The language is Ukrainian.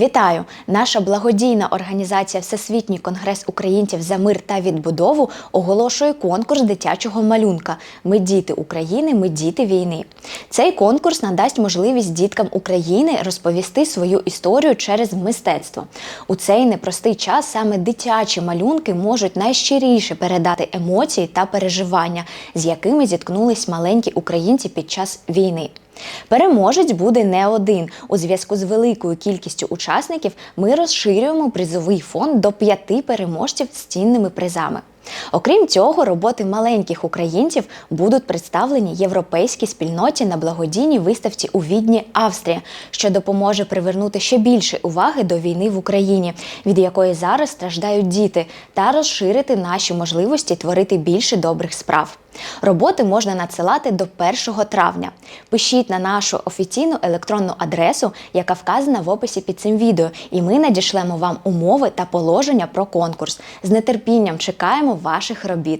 Вітаю! Наша благодійна організація Всесвітній конгрес українців за мир та відбудову оголошує конкурс дитячого малюнка Ми діти України, ми діти війни. Цей конкурс надасть можливість діткам України розповісти свою історію через мистецтво. У цей непростий час саме дитячі малюнки можуть найщиріше передати емоції та переживання, з якими зіткнулись маленькі українці під час війни. Переможець буде не один. У зв'язку з великою кількістю учасників ми розширюємо призовий фонд до п'яти переможців з цінними призами. Окрім цього, роботи маленьких українців будуть представлені європейській спільноті на благодійній виставці у Відні, Австрія, що допоможе привернути ще більше уваги до війни в Україні, від якої зараз страждають діти, та розширити наші можливості творити більше добрих справ. Роботи можна надсилати до 1 травня. Пишіть на нашу офіційну електронну адресу, яка вказана в описі під цим відео, і ми надішлемо вам умови та положення про конкурс. З нетерпінням чекаємо ваших робіт.